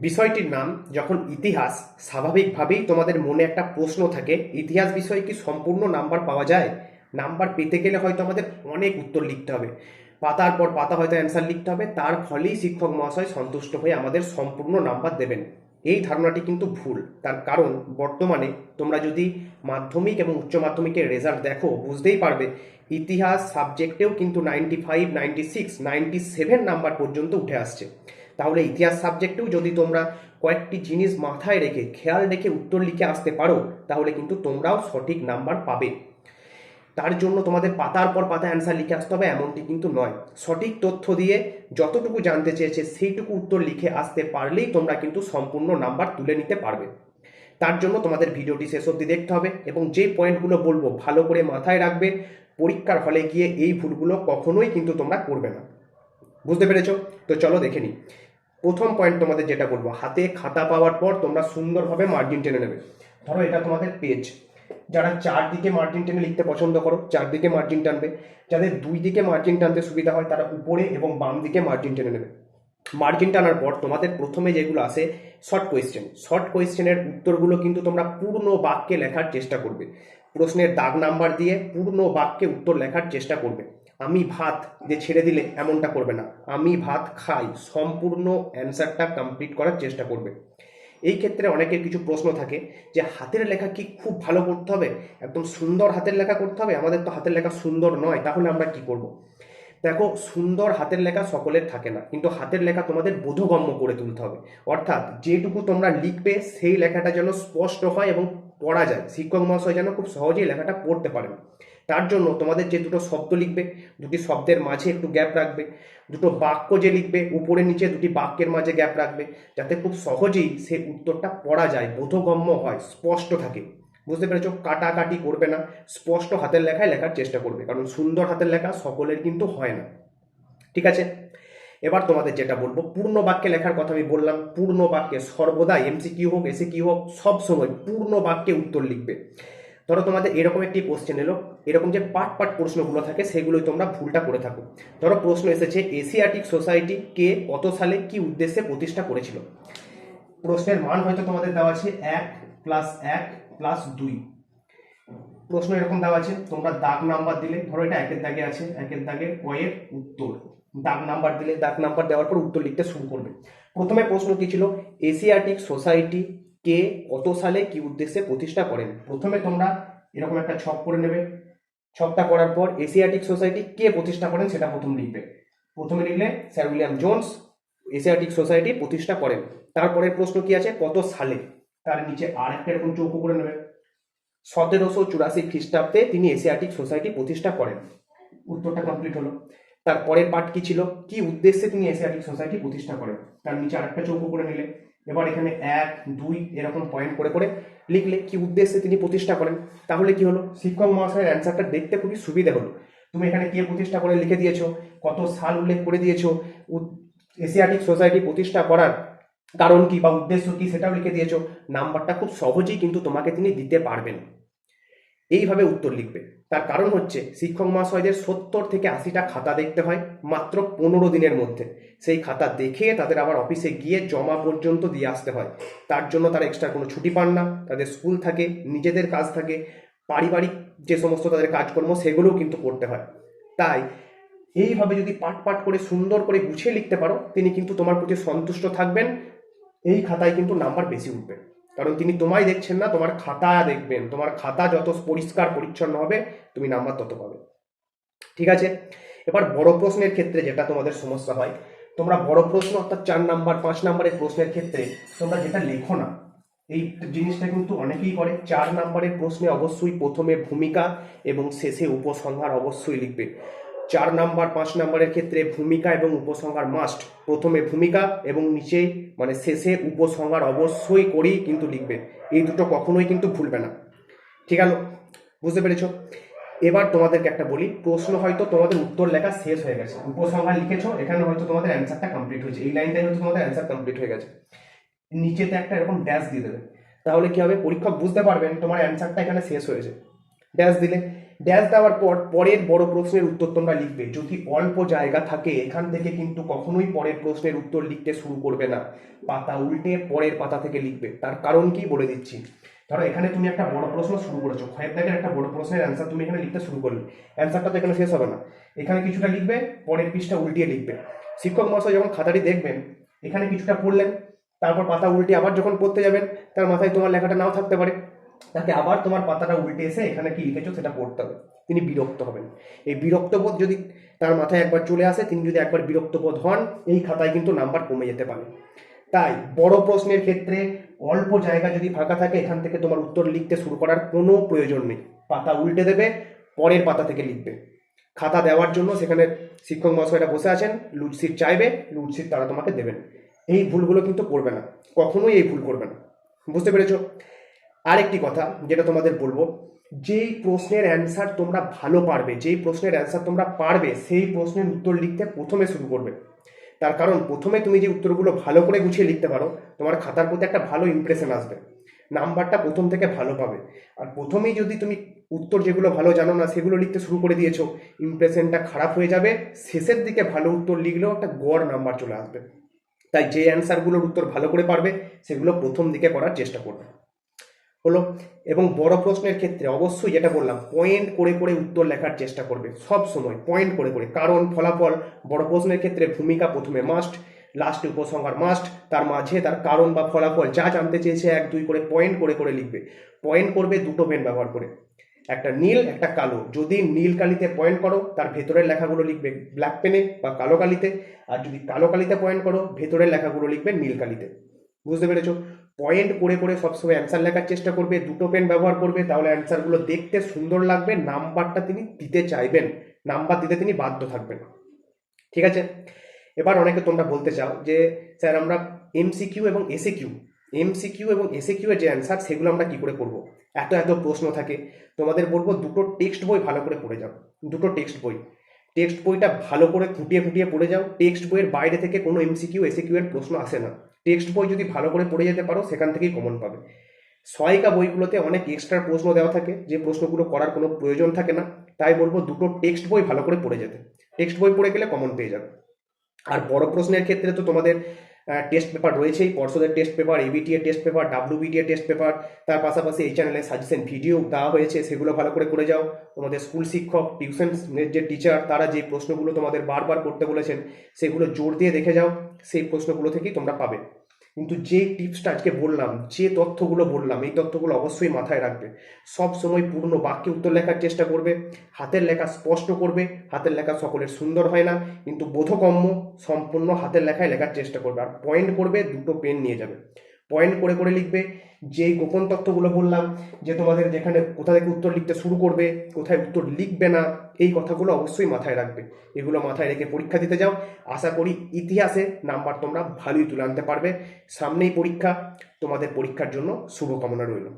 বিষয়টির নাম, যখন ইতিহাস, স্বাভাবিকভাবেই তোমাদের মনে একটা প্রশ্ন থাকে, ইতিহাস বিষয়ে কি সম্পূর্ণ নাম্বার পাওয়া যায়? নাম্বার পেতে গেলে হয়তো আমাদের অনেক উত্তর লিখতে হবে। পাতার পর পাতা হয়তো অ্যান্সার লিখতে হবে, তার ফলেই শিক্ষক মহাশয় সন্তুষ্ট হয়ে আমাদের সম্পূর্ণ নাম্বার দেবেন। এই ধারণাটি কিন্তু ভুল। তার কারণ, বর্তমানে তোমরা যদি মাধ্যমিক এবং উচ্চ মাধ্যমিকের রেজাল্ট দেখো, বুঝতেই পারবে, ইতিহাস সাবজেক্টেও কিন্তু ninety five ninety six ninety seven number পর্যন্ত উঠে আসছে। তাহলে ইতিহাস সাবজেক্টেও যদি তোমরা কয়েকটি জিনিস মাথায় রেখে, খেয়াল রেখে উত্তর লিখে আসতে পারো, তাহলে কিন্তু তোমরাও সঠিক নাম্বার পাবে। তার জন্য তোমাদের পাতার পর পাতা অ্যান্সার লিখে আসতে হবে, এমনটি কিন্তু নয়। সঠিক তথ্য দিয়ে যতটুকু জানতে চেয়েছে, সেইটুকু উত্তর লিখে আসতে পারলেই তোমরা কিন্তু সম্পূর্ণ নাম্বার তুলে নিতে পারবে। তার জন্য তোমাদের ভিডিওটি শেষ অবধি দেখতে হবে এবং যে পয়েন্টগুলো বলব, ভালো করে মাথায় রাখবে। পরীক্ষার হলে গিয়ে এই ভুলগুলো কখনোই কিন্তু তোমরা করবে না। বুঝতে পেরেছ? তো চলো দেখে নিই। প্রথম পয়েন্ট তোমাদের যেটা বলব, হাতে খাতা পাওয়ার পর তোমরা সুন্দরভাবে মার্জিন টেনে নেবে। ধরো এটা তোমাদের পেজ যারা চারদিকে মার্জিন টেনে লিখতে পছন্দ করো, চারদিকে মার্জিন টানবে। যাদের দুই দিকে মার্জিন টানতে সুবিধা হয়, তারা উপরে এবং বাম দিকে মার্জিন টেনে নেবে। মার্জিন টানার পর তোমাদের প্রথমে যেগুলো আসে শর্ট কোয়েশ্চেন শর্ট কোয়েশ্চেনের উত্তরগুলো কিন্তু তোমরা পূর্ণ বাক্যে লেখার চেষ্টা করবে। প্রশ্নের দাগ নাম্বার দিয়ে পূর্ণ বাক্যে উত্তর লেখার চেষ্টা করবে। আমি ভাত যে ছেড়ে দিলে এমনটা করবে না। আমি ভাত খাই, সম্পূর্ণ অ্যান্সারটা কমপ্লিট করার চেষ্টা করবে। এই ক্ষেত্রে অনেকের কিছু প্রশ্ন থাকে যে, হাতের লেখা কি খুব ভালো করতে হবে? একদম সুন্দর হাতের লেখা করতে হবে? আমাদের তো হাতের লেখা সুন্দর নয়, তাহলে আমরা কি করব? দেখো, সুন্দর হাতের লেখা সকলের থাকে না, কিন্তু হাতের লেখা তোমাদের বোধগম্য করে তুলতে হবে। অর্থাৎ যেটুকু তোমরা লিখবে, সেই লেখাটা যেন স্পষ্ট হয় এবং পড়া যায়। শিক্ষক মহাশয় যেন খুব সহজেই লেখাটা পড়তে পারেন। তার জন্য তোমাদের যে দুটো শব্দ লিখবে, দুটি শব্দের মাঝে একটু গ্যাপ রাখবে, দুটো বাক্য যে লিখবে, উপরে নিচে দুটি বাক্যের মাঝে গ্যাপ রাখবে, যাতে খুব সহজেই সে উত্তরটা পড়া যায়, বোধগম্য হয়, স্পষ্ট থাকে। বুঝতে পেরেছ? কাটাকাটি করবে না, স্পষ্ট হাতের লেখায় লেখার চেষ্টা করবে, কারণ সুন্দর হাতের লেখা সকলের কিন্তু হয় না। ঠিক আছে? এবার তোমাদের যেটা বলব, পূর্ণ বাক্যে লেখার কথা আমি বললাম, পূর্ণ বাক্যে সর্বদা এমসি কিউ হোক এসি কিউ হোক, সব সময় পূর্ণ বাক্যে উত্তর লিখবে। ধরো তোমাদের এরকম একটি কোশ্চেন এলো, এরকম যে পাট পাট প্রশ্নগুলো থাকে, সেগুলোই তোমরা ভুলটা করে থাকো। ধরো প্রশ্ন এসেছে, এশিয়াটিক সোসাইটি কে কত সালে কি উদ্দেশ্যে প্রতিষ্ঠা করেছিল? প্রশ্নের মান হয়তো তোমাদের দেওয়া আছে এক প্লাস এক প্লাস দুই। প্রশ্ন এরকম দেওয়া আছে, তোমরা দাগ নাম্বার দিলে, ধরো এটা একের দাগে আছে, একের দাগে কয়ের উত্তর। দাগ নাম্বার দিলে, দাগ নাম্বার দেওয়ার পর উত্তর লিখতে শুরু করবে। প্রথমে প্রশ্ন কি ছিল? এশিয়াটিক সোসাইটি কে কত সালে কি উদ্দেশ্যে প্রতিষ্ঠা করেন? প্রথমে তোমরা এরকম একটা ছক করে নেবে। ছকটা করার পর এশিয়াটিক সোসাইটি কে প্রতিষ্ঠা করেন সেটা প্রথম লিখবে। প্রথমে লিখলে sir William Jones Asiatic Society প্রতিষ্ঠা করেন। তারপরের প্রশ্ন কি আছে? কত সালে? তার নিচে আর একটা এরকম চৌকো করে নেবে। সতেরোশো চুরাশি খ্রিস্টাব্দে তিনি এশিয়াটিক সোসাইটি প্রতিষ্ঠা করেন। উত্তরটা কমপ্লিট হলো। তারপরের পার্ট কি ছিল? কি উদ্দেশ্যে তিনি এশিয়াটিক সোসাইটি প্রতিষ্ঠা করেন? তার নিচে আরেকটা চৌকো করে নিলে। এবার এখানে এক, দুই এরকম পয়েন্ট করে করে লিখলে কি উদ্দেশ্যে তিনি প্রতিষ্ঠা করেন? তাহলে কি হলো? শিক্ষক মহাশয়ের অ্যান্সারটা দেখতে খুবই সুবিধা হলো। তুমি এখানে কে প্রতিষ্ঠা করে লিখে দিয়েছ? কত সাল উল্লেখ করে দিয়েছ? এশিয়াটিক সোসাইটি প্রতিষ্ঠা করার কারণ কি বা উদ্দেশ্য কি সেটাও লিখে দিয়েছ? নাম্বারটা খুব সহজেই কিন্তু তোমাকে তিনি দিতে পারবেন। এইভাবে উত্তর লিখবে। তার কারণ হচ্ছে, শিক্ষক মহাশয়দের সত্তর থেকে আশিটা খাতা দেখতে হয় মাত্র পনেরো দিনের মধ্যে। সেই খাতা দেখে তাদের আবার অফিসে গিয়ে জমা পর্যন্ত দিয়ে আসতে হয়। তার জন্য তারা এক্সট্রা কোনো ছুটি পান না। তাদের স্কুল থাকে, নিজেদের কাজ থাকে, পারিবারিক যে সমস্ত তাদের কাজকর্ম সেগুলোও কিন্তু করতে হয়। তাই, এইভাবে যদি পাট পাট করে, সুন্দর করে গুছিয়ে লিখতে পারো, তিনি কিন্তু তোমার প্রতি সন্তুষ্ট থাকবেন। এই খাতায় কিন্তু নাম্বার বেশি উঠবে। কারণ তিনি তোমায় দেখছেন না, তোমার খাতা দেখবেন। তোমার খাতা যত পরিষ্কার, পরিচ্ছন্ন হবে, তুমি নাম্বার তত পাবে। ঠিক আছে? এবার বড় প্রশ্নের ক্ষেত্রে যেটা তোমাদের সমস্যা হয়, তোমরা বড় প্রশ্ন অর্থাৎ চার নাম্বার, পাঁচ নাম্বারের প্রশ্নের ক্ষেত্রে তোমরা যেটা লেখো না, এই জিনিসটা কিন্তু অনেকেই করে। চার নাম্বারের প্রশ্নে অবশ্যই প্রথমে ভূমিকা এবং শেষে উপসংহার অবশ্যই লিখবে। চার নাম্বার, পাঁচ নাম্বারের ক্ষেত্রে ভূমিকা এবং উপসংহার মাস্ট প্রথমে ভূমিকা এবং নিচে মানে শেষে উপসংহার অবশ্যই করেই কিন্তু লিখবে। এই দুটো কখনোই কিন্তু ভুলবে না। ঠিক আছে বুঝতে পেরেছ? এবার তোমাদেরকে একটা বলি, প্রশ্ন হয়তো তোমাদের উত্তর লেখা শেষ হয়ে গেছে। উপসংহার লিখেছো, এখানে হয়তো তোমাদের অ্যান্সারটা কমপ্লিট হয়েছে। এই লাইনটাই হয়তো তোমাদের অ্যান্সার কমপ্লিট হয়ে গেছে। নিচেতে একটা এরকম ড্যাশ দিয়ে দেবে। তাহলে কি হবে? পরীক্ষক বুঝতে পারবেন, তোমার অ্যান্সারটা এখানে শেষ হয়েছে। ড্যাশ দিলে। ড্যাশ দেওয়ার পর, পরের বড় প্রশ্নের উত্তর তোমরা লিখবে। যদি অল্প জায়গা থাকে, এখান থেকে কিন্তু কখনোই পরের প্রশ্নের উত্তর লিখতে শুরু করবে না। পাতা উল্টে পরের পাতা থেকে লিখবে। তার কারণ কি বলে দিচ্ছি। ধরো এখানে তুমি একটা বড় প্রশ্ন শুরু করেছ। খয়ের দাগের একটা বড় প্রশ্নের অ্যান্সার তুমি এখানে লিখতে শুরু করলে। অ্যান্সারটা তো এখানে শেষ হবে না। এখানে কিছুটা লিখবে, পরের পৃষ্ঠা উল্টিয়ে লিখবে। শিক্ষক মহাশয় যখন খাতাটি দেখবেন, এখানে কিছুটা পড়লেন, তারপর পাতা উল্টে আবার যখন পড়তে যাবেন, তার মাথায় তোমার লেখাটা নাও থাকতে পারে। তাকে আবার তোমার পাতাটা উল্টে এসে এখানে কি লিখেছো সেটা পড়তে হবে। তিনি বিরক্ত হবেন। এই বিরক্তবোধ যদি তার মাথায় একবার চলে আসে, তিনি যদি একবার বিরক্তবোধ হন, এই খাতায় কিন্তু নাম্বার কমে যেতে পারে। তাই বড় প্রশ্নের ক্ষেত্রে অল্প জায়গা যদি ফাঁকা থাকে, এখান থেকে তোমার উত্তর লিখতে শুরু করার কোনো প্রয়োজন নেই। পাতা উল্টে দেবে, পরের পাতা থেকে লিখবে। খাতা দেওয়ার জন্য সেখানে শিক্ষক মহাশয়রা বসে আছেন লুটসিট চাইবে লুটসিট তারা তোমাকে দেবেন। এই ভুলগুলো কিন্তু করবে না। কখনোই এই ভুল করবে না। বুঝতে পেরেছ? আরেকটি কথা যেটা তোমাদের বলব, যেই প্রশ্নের অ্যান্সার তোমরা ভালো পারবে, যেই প্রশ্নের অ্যান্সার তোমরা পারবে, সেই প্রশ্নের উত্তর লিখতে প্রথমে শুরু করবে। তার কারণ প্রথমে তুমি যে উত্তরগুলো ভালো করে গুছিয়ে লিখতে পারো, তোমার খাতার প্রতি একটা ভালো ইমপ্রেশন আসবে। নাম্বারটা প্রথম থেকে ভালো পাবে। আর প্রথমেই যদি তুমি উত্তর যেগুলো ভালো জানো না, সেগুলো লিখতে শুরু করে দিয়েছ ইমপ্রেশনটা খারাপ হয়ে যাবে, শেষের দিকে ভালো উত্তর লিখলেও একটা গড় নাম্বার চলে আসবে। তাই যে অ্যান্সারগুলোর উত্তর ভালো করে পারবে, সেগুলো প্রথম দিকে করার চেষ্টা করবে। হলো। এবং বড় প্রশ্নের ক্ষেত্রে অবশ্যই যেটা বললাম পয়েন্ট করে করে উত্তর লেখার চেষ্টা করবে সব সময় পয়েন্ট করে করে। কারণ ফলাফল বড় প্রশ্নের ক্ষেত্রে ভূমিকা প্রথমে মাস্ট লাস্টে উপসংহার মাস্ট তার মাঝে তার কারণ বা ফলাফল যা জানতে চেয়েছে এক, দুই করে পয়েন্ট করে করে লিখবে। পয়েন্ট করবে দুটো পেন ব্যবহার করে। একটা নীল, একটা কালো। যদি নীল কালিতে পয়েন্ট করো, তার ভেতরের লেখাগুলো লিখবে ব্ল্যাক পেনে বা কালো কালিতে। আর যদি কালো কালিতে পয়েন্ট করো, ভেতরের লেখাগুলো লিখবে নীল কালিতে। বুঝতে পেরেছ? পয়েন্ট করে করে সবসময় অ্যান্সার লেখার চেষ্টা করবে, দুটো পেন ব্যবহার করবে, তাহলে অ্যান্সারগুলো দেখতে সুন্দর লাগবে নাম্বারটা তিনি দিতে চাইবেন নাম্বার দিতে তিনি বাধ্য থাকবেন। ঠিক আছে? এবার অনেকে তোমরা বলতে চাও যে, স্যার আমরা এমসিকিউ এবং এসে কিউ এমসিকিউ এবং এসে কিউ এর যে অ্যান্সার সেগুলো আমরা কি করে করব? এত এত প্রশ্ন থাকে। তোমাদের বলব দুটো টেক্সট বই ভালো করে পড়ে যাও, দুটো টেক্সট বই। টেক্সট বইটা ভালো করে খুঁটিয়ে খুঁটিয়ে পড়ে যাও টেক্সট বইয়ের বাইরে থেকে কোনো এমসিকিউ এসে কিউ এর প্রশ্ন আসে না। টেক্সট বই যদি ভালো করে পড়ে যেতে পারো, সেখান থেকেই কমন পাবে। সহায়িকা বইগুলোতে অনেক এক্সট্রা প্রশ্ন দেওয়া থাকে, যে প্রশ্নগুলো করার কোনো প্রয়োজন থাকে না। তাই বলব দুটো টেক্সট বই ভালো করে পড়ে যেতে। টেক্সট বই পড়ে গেলে কমন পেয়ে যাবে। আর বড় প্রশ্নের ক্ষেত্রে তো তোমাদের টেস্ট পেপার রয়েছেই। পর্ষদের test paper ABTA test paper WBTA test paper তার পাশাপাশি এই চ্যানেলে সাজেশন ভিডিও দেওয়া হয়েছে, সেগুলো ভালো করে করে যাও। তোমাদের স্কুল শিক্ষক টিউশন যে টিচার তারা যে প্রশ্নগুলো তোমাদের বারবার করতে বলেছেন, সেগুলো জোর দিয়ে দেখে যাও। সেই প্রশ্নগুলো থেকেই তোমরা পাবে। কিন্তু যে টিপসটা আজকে বললাম, যে তথ্যগুলো বললাম, এই তথ্যগুলো অবশ্যই মাথায় রাখবে। সব সময় পূর্ণ বাক্যে উত্তর লেখার চেষ্টা করবে, হাতের লেখা স্পষ্ট করবে, হাতের লেখা সকলের সুন্দর হয় না, কিন্তু বোধকম্য সম্পূর্ণ হাতের লেখায় লেখার চেষ্টা করবে। আর পয়েন্ট করবে, দুটো পেন নিয়ে যাবে। পয়েন্ট করে করে লিখবে। যেই গোপন তথ্যগুলো বললাম, যে তোমাদের যেখানে কোথা থেকে উত্তর লিখতে শুরু করবে, কোথায় উত্তর লিখবে না, এই কথাগুলো অবশ্যই মাথায় রাখবে। এগুলো মাথায় রেখে পরীক্ষা দিতে যাও। আশা করি ইতিহাসে নাম্বার তোমরা ভালোই তুলে আনতে পারবে। সামনেই পরীক্ষা, তোমাদের পরীক্ষার জন্য শুভকামনা রইল।